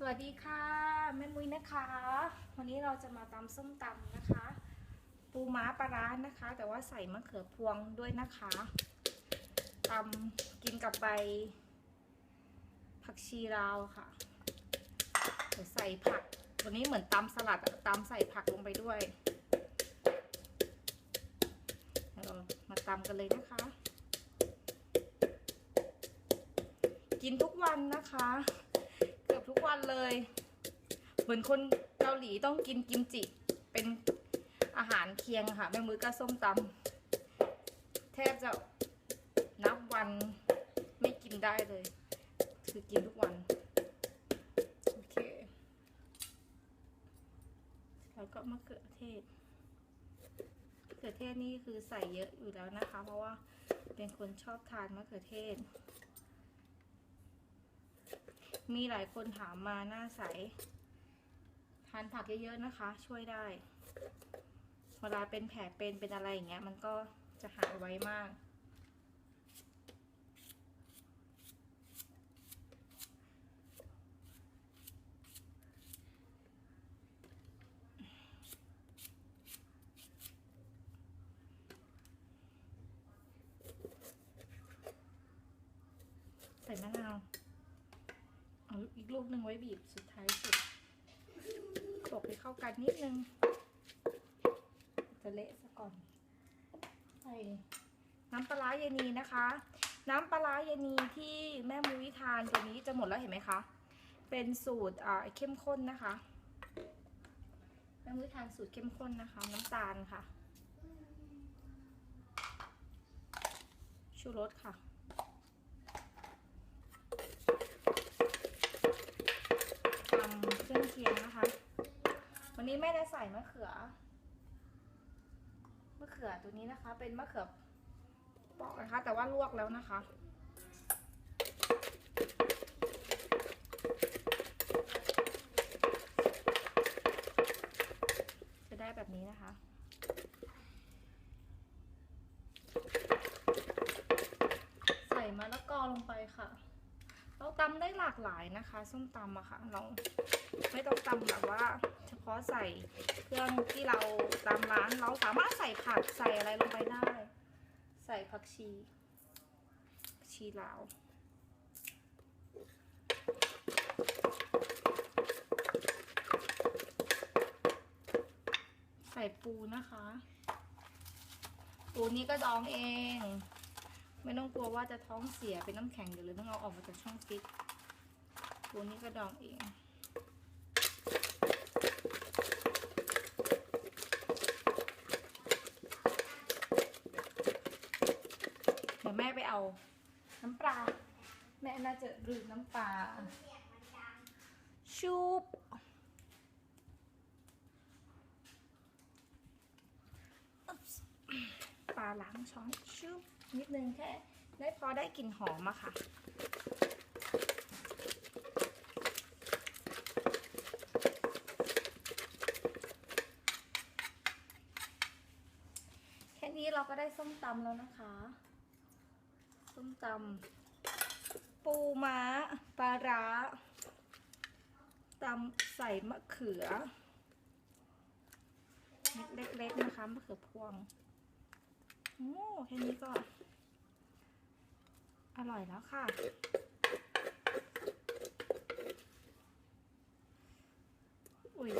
สวัสดีค่ะแม่มุ้ยนะคะ วันนี้เราจะมาตำส้มตำนะคะ ปูม้าปลาร้านะคะ แต่ว่าใส่มะเขือพวงด้วยนะคะตำกินกับใบผักชีลาวค่ะเดี๋ยวใส่ผัก วันนี้เหมือนตำสลัดตำใส่ผักลงไปด้วยเรามาตำกันเลยนะคะ กินทุกวันนะคะ วันเลย เหมือนคนเกาหลีต้องกินกิมจิ เป็นอาหารเคียงค่ะแม่มือก็ส้มตำแทบจะนับวันไม่กินได้เลย คือกินทุกวัน โอเค แล้วก็มะเขือเทศมะเขือเทศนี่คือใส่เยอะอยู่แล้วนะคะ เพราะว่าเป็นคนชอบทานมะเขือเทศ มีหลายคนถามมาหน้าใส ทานผักเยอะๆนะคะ ช่วยได้ เวลาเป็นแผลเป็นเป็นอะไรอย่างเงี้ย มันก็จะหายไวมาก ใส่มะนาว เอาอีก ลูกหนึ่งไว้บีบสุดท้ายสุดโขลกให้เข้ากันนิดนึง จะเละซะก่อนใส่น้ำปลาเยนีนะคะ น้ำปลาร้าเยนีที่แม่มุ้ยทานตัวนี้จะหมดแล้วเห็นไหมคะ เป็นสูตรอ่าเข้มข้นนะคะ แม่มุ้ยทานสูตรเข้มข้นนะคะ น้ำตาลค่ะ ชูรสค่ะ ทำเครื่องเคียงนะคะ วั นนี้ไม่ได้ใส่มะเขือ มะเขือตัวนี้นะคะ เป็นมะเขือเปอกนะคะ แต่ว่าลวกแล้วนะคะ จะได้แบบนี้นะคะใส่มะละกอลงไปค่ะ เราตำได้หลากหลายนะคะ ส้มตำอะค่ะ เราไม่ต้องตำแบบว่าาะใส่เครื่องที่เราตามร้านเราสามารถใส่ผักใส่อะไรลงไปได้ ใส่ผักชีชีลาวใส่ปูนะคะ ปูนี้ก็ดองเอง ไม่ต้องกลัวว่าจะท้องเสียเป็นน้ำแข็งเดี๋ยวเลยต้องเอาออกมาจากช่องฟิตตัวนี้ก็ดองเอง เดี๋ยวแม่ไปเอา น้ำปลา แม่น่า จะลืมน้ำปลาชุบปลาล้างช้อนชุบนิดนึงแค่ได้พอได้กลิ่นหอมอะค่ะแค่นี้เราก็ได้ส้มตำแล้วนะคะ ส้มตำ ปูม้าปลาร้าตำใส่มะเขือเล็กๆนะคะมะเขือพวงโอ้แค่นี้ก็ อร่อยแล้วค่ะ อุ้ย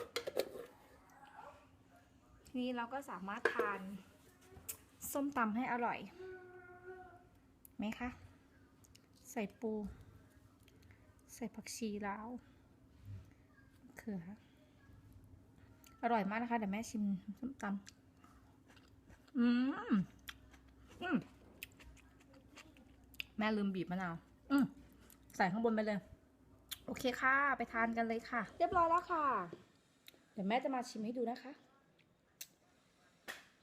ทีนี้เราก็สามารถทาน ส้มตำให้อร่อยไหมคะ ส่ปู ใส่ผักชีลาวเขืออร่อยมากนะคะเดี๋ยวแม่ชิมส้มตำอืมอืมแม่ลืมบีบมะนาวอืมใส่ข้างบนไปเลย โอเคค่ะ ไปทานกันเลยค่ะ เรียบร้อยแล้วค่ะ เดี๋ยวแม่จะมาชิมให้ดูนะคะ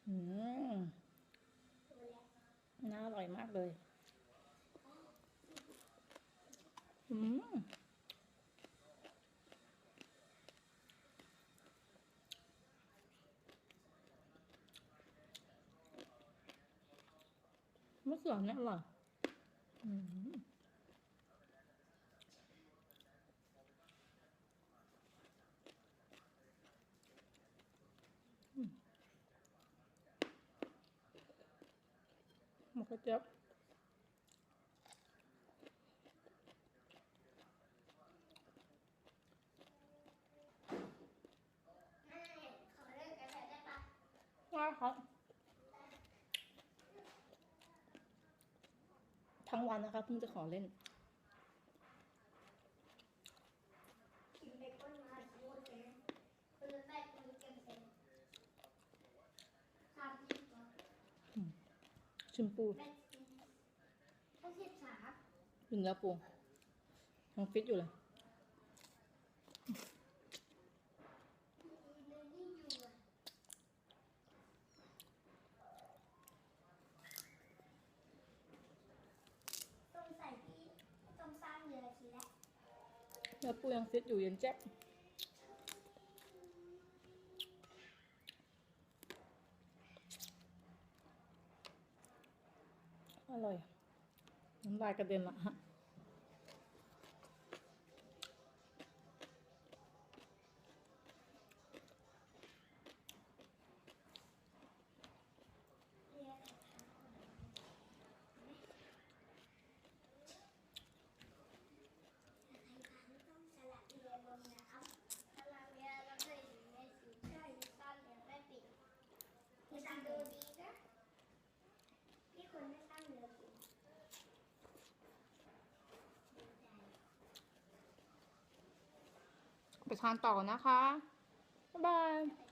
อืมน่าอร่อยมากเลย มะเขือเนี่ยอร่อยมะเขือเจี๊ยบ ทั้งวันนะคะเพิ่งจะขอเล่นกินเบคอนมาทั้งหมดเลยนะคนละแปดคนละเก็บเซ็นสามสิบกว่าชิมปูแปดสิบห้าสิบสามถึงแล้วปูยังฟิตอยู่เลย เดินยิ่งอยู่อะต้องใส่พี่ต้องสร้างเรือทีแรก แล้วปูยังฟิตอยู่เย็นแจ๊บอร่อยน้ำลายกระเด็นละฮะ เรือต้องสลัดเรือบนน้ำสลัดเรือเราเคยอยู่ในสีใช่ซ่อนเรือไม่ปิด พี่ทำดูดีนะพี่คนไม่ตั้งเรือปิดไปทานต่อนะคะ บ๊ายบาย